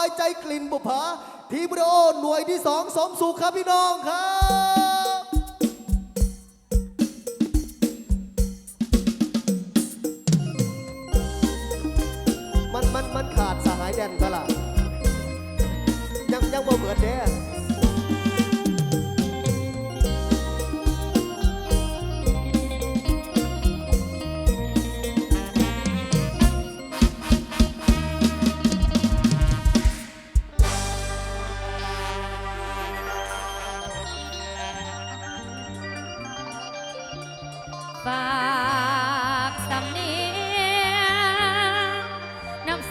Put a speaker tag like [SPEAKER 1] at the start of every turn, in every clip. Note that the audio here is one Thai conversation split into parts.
[SPEAKER 1] ลอยใจกลิ่นบุภาทีมวิดีโอหน่วยที่สองสมสุขครับพี่น้องครับมันมันมันขาดสหายแดนเป
[SPEAKER 2] ล่า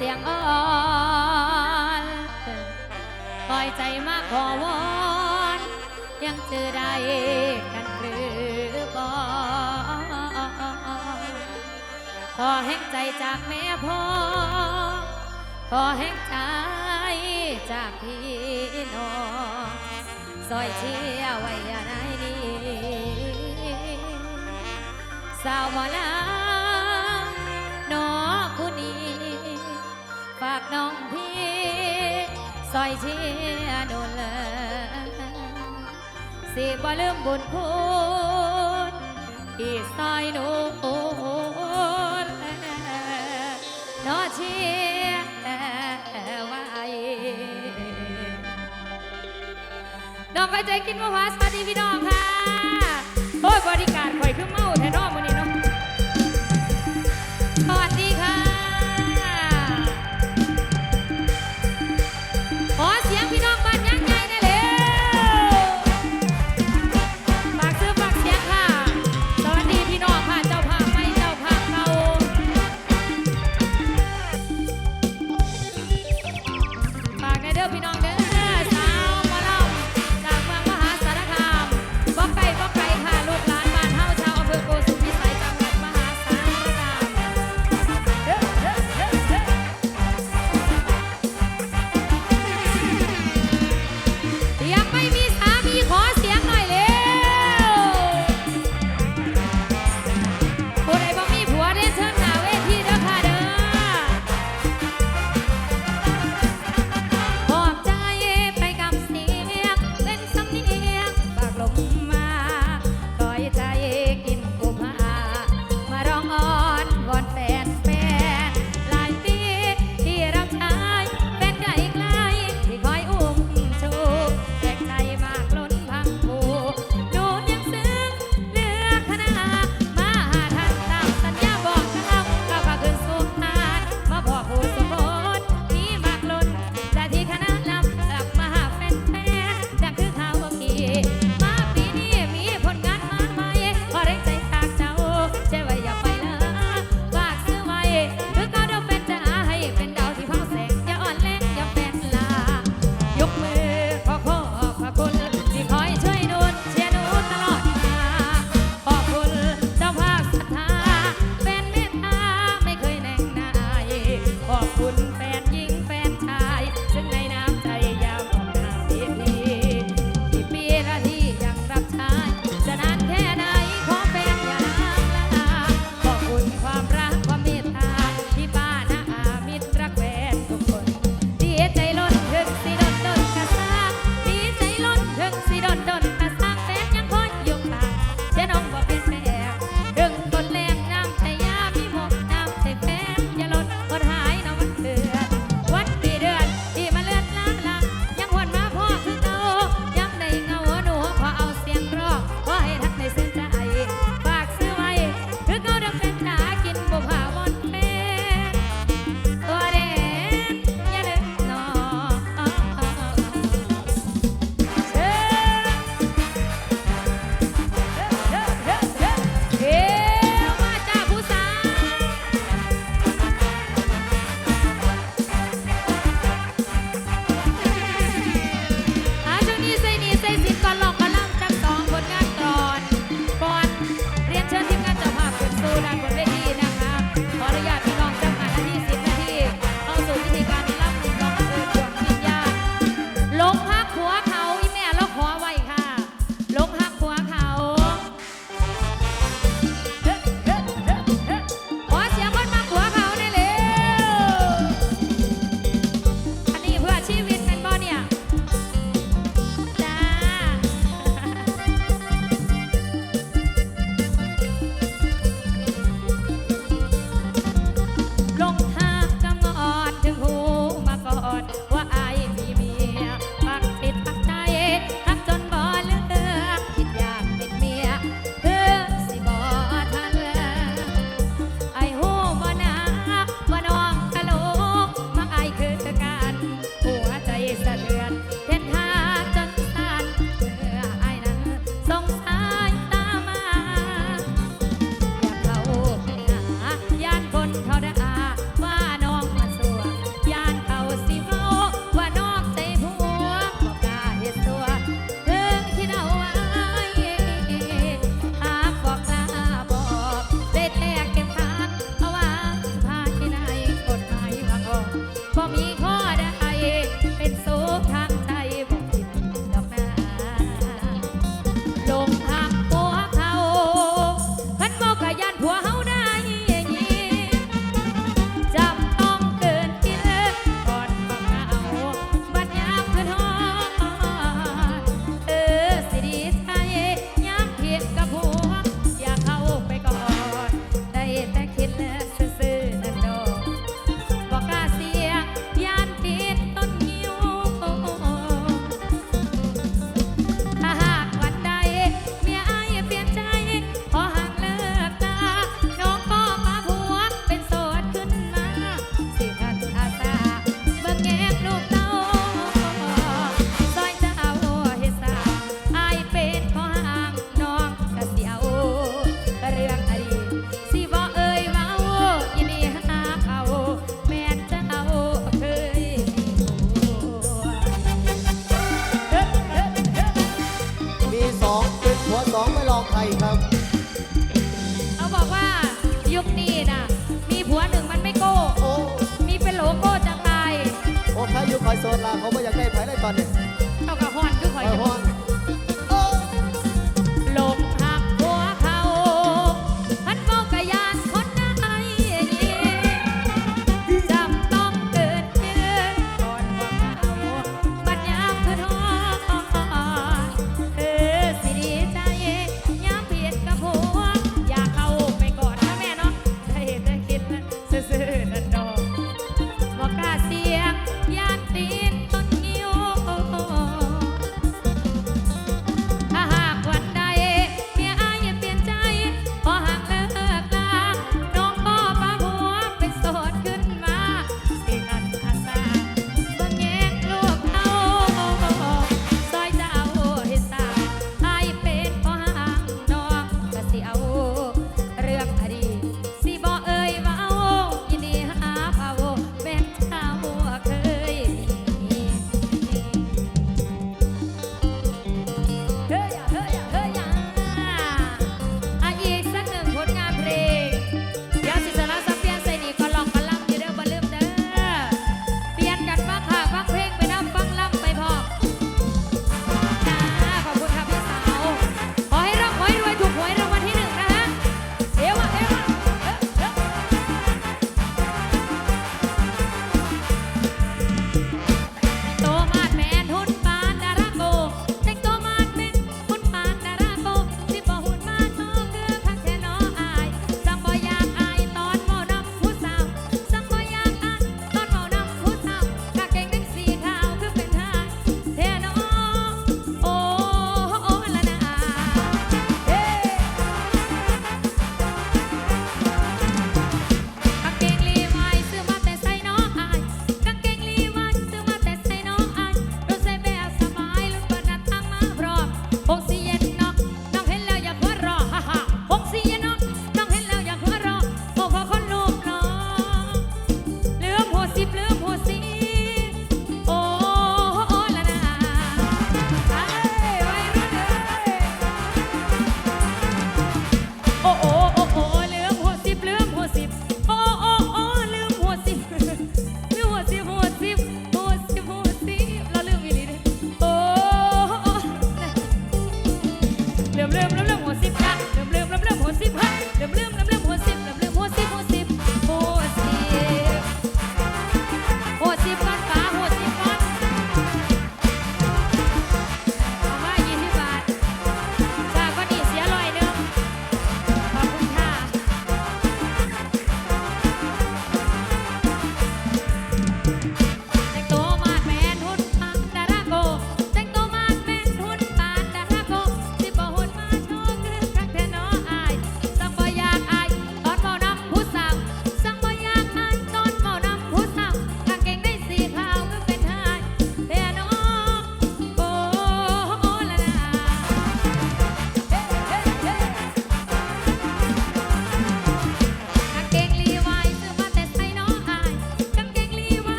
[SPEAKER 2] เสียงอ่อนปล่อยใจมาขอวอนยังเจอได้กันหรือบ่ขอแห่งใจจากแม่พ่อขอแห่งใจจากพี่น้องซอยเชี่ยร์ไว้อย่าได้นี้สาวหมอลำากน้องพี่ซอยเชียโดนเลยสิบ่ลืมบุญคุณที่ซอยหนูน้อเชียร์ไว้น้องไปใจกินมะพร้าวสวัสดีพี่น้องค่ะ โอ้ยบริการข่อยคือเมาแท้น้องมื้อนี้เนาะ ครับ เขาบ
[SPEAKER 1] อก
[SPEAKER 2] ว่ายุคนี้นะมีผัวหนึ่งมันไม่โก้มีเป็นโหลโก้จังไร โอ้พายู่คอยโซนลาเขาไม่อยากได้ไผ่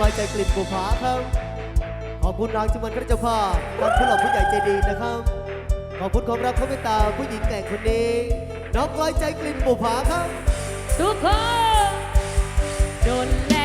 [SPEAKER 2] ลอย
[SPEAKER 3] ใจกลิ่นบุภาครับ ขอบคุณรางจุมันพระเจ้าภาพท่านผู้หลักผู้ใหญ่ใจดีนะครับ ขอบคุณความรักความเมตตาผู้หญิงแต่งคนนี้น้องลอยใจกลิ่นบุภาครับ
[SPEAKER 2] ทุกคนโดนแ